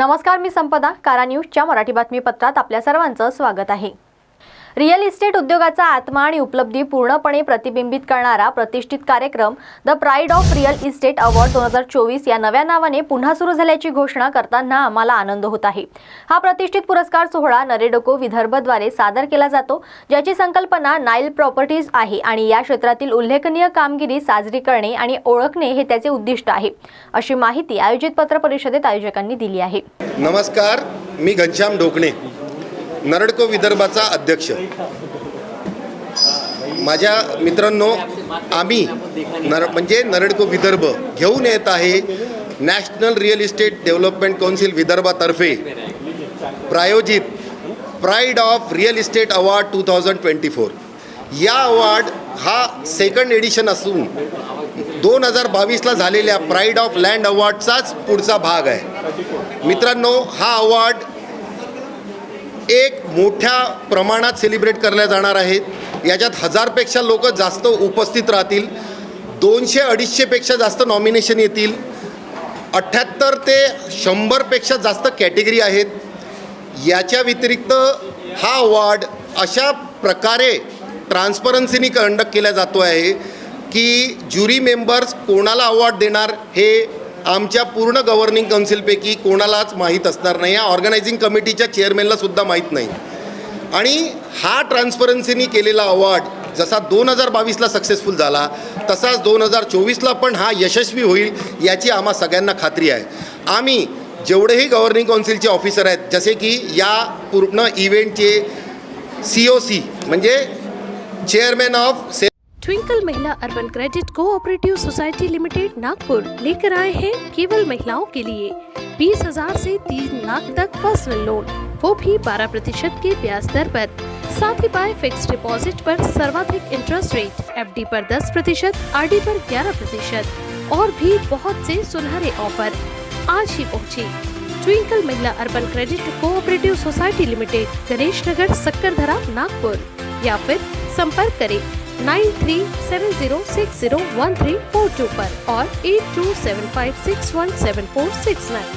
नमस्कार मी संपदा कारा न्यूजच्या मराठी बातमीपत्रात आपल्या सर्वांचं स्वागत आहे. रिअल इस्टेट उद्योगाचा आत्मा आणि उपलब्धी पूर्णपणे प्रतिबिंबित करणारा प्रतिष्ठित कार्यक्रम the pride of real estate award दोन हजार चोवीस या नव्या नावाने पुन्हा सुरू झाल्याची घोषणा करताना आम्हाला आनंद होत आहे. हा प्रतिष्ठित पुरस्कार सोहळा नरेडोको विदर्भद्वारे सादर केला जातो ज्याची संकल्पना नाईल प्रॉपर्टीज आहे आणि या क्षेत्रातील उल्लेखनीय कामगिरी साजरी करणे आणि ओळखणे हे त्याचे उद्दिष्ट आहे. अशी माहिती आयोजित पत्र परिषदेत आयोजकांनी दिली आहे. नमस्कार मी घनश्याम ढोकणे. नरडको विदर्भाचा अध्यक्ष. माझ्या मित्रांनो आम्ही नर म्हणजे नरडको विदर्भ घेऊन येत आहे national real estate development council विदर्भातर्फे. प्रायोजित pride of real estate award two thousand twenty four. या अवॉर्ड हा सेकंड एडिशन असून दोन हजार बावीसला झालेल्या प्राईड ऑफ लँड अवॉर्डचाच पुढचा भाग आहे. मित्रांनो हा अवॉर्ड एक मोठ्या प्रमाणात सेलिब्रेट करल्या जाणार आहेत. याच्यात हजारपेक्षा लोक जास्त उपस्थित राहतील. दोनशे अडीचशेपेक्षा जास्त नॉमिनेशन येतील. अठ्ठ्याहत्तर ते शंभरपेक्षा जास्त कॅटेगरी आहेत. याच्या व्यतिरिक्त हा अवॉर्ड अशा प्रकारे ट्रान्सपरन्सीनी कंडक्ट केला जातो आहे की ज्युरी मेंबर्स कोणाला अवॉर्ड देणार हे आमच्या पूर्ण गव्हर्निंग काउन्सिलपैकी कोणालाच माहीत असणार नाही. या ऑर्गनायझिंग कमिटीच्या चेअरमॅनला सुद्धा माहीत नाही. आणि हा ट्रान्सपरन्सीनी केलेला अवॉर्ड जसा दोन हजार बावीसला सक्सेसफुल झाला तसाच दोन हजार चोवीसला पण हा यशस्वी होईल याची आम्हा सगळ्यांना खात्री आहे. आम्ही जेवढेही गव्हर्निंग काउन्सिलचे ऑफिसर आहेत जसे की या पूर्ण इव्हेंटचे सी ओ सी म्हणजे चेअरमॅन ऑफ से ट्विंकल महिला urban credit cooperative society limited Nagpur लेकर आए हैं केवल महिलाओं के लिए। बीस हज़ार ऐसी तीन लाख तक पर्सनल लोन वो भी बारह प्रतिशत के ब्याज दर पर। साथ ही पाए फिक्स डिपॉजिट पर सर्वाधिक इंटरेस्ट रेट एफडी पर 10 प्रतिशत आर पर 11 प्रतिशत। और भी बहुत से सुनहरे ऑफ़र आज ही पहुँचे। ट्विंकल महिला urban credit cooperative society limited Ganesh Nagar, Sakkardara, Nagpur. या फिर संपर्क करें। nine three seven zero six zero one three four two पर और eight two seven five six one seven four six nine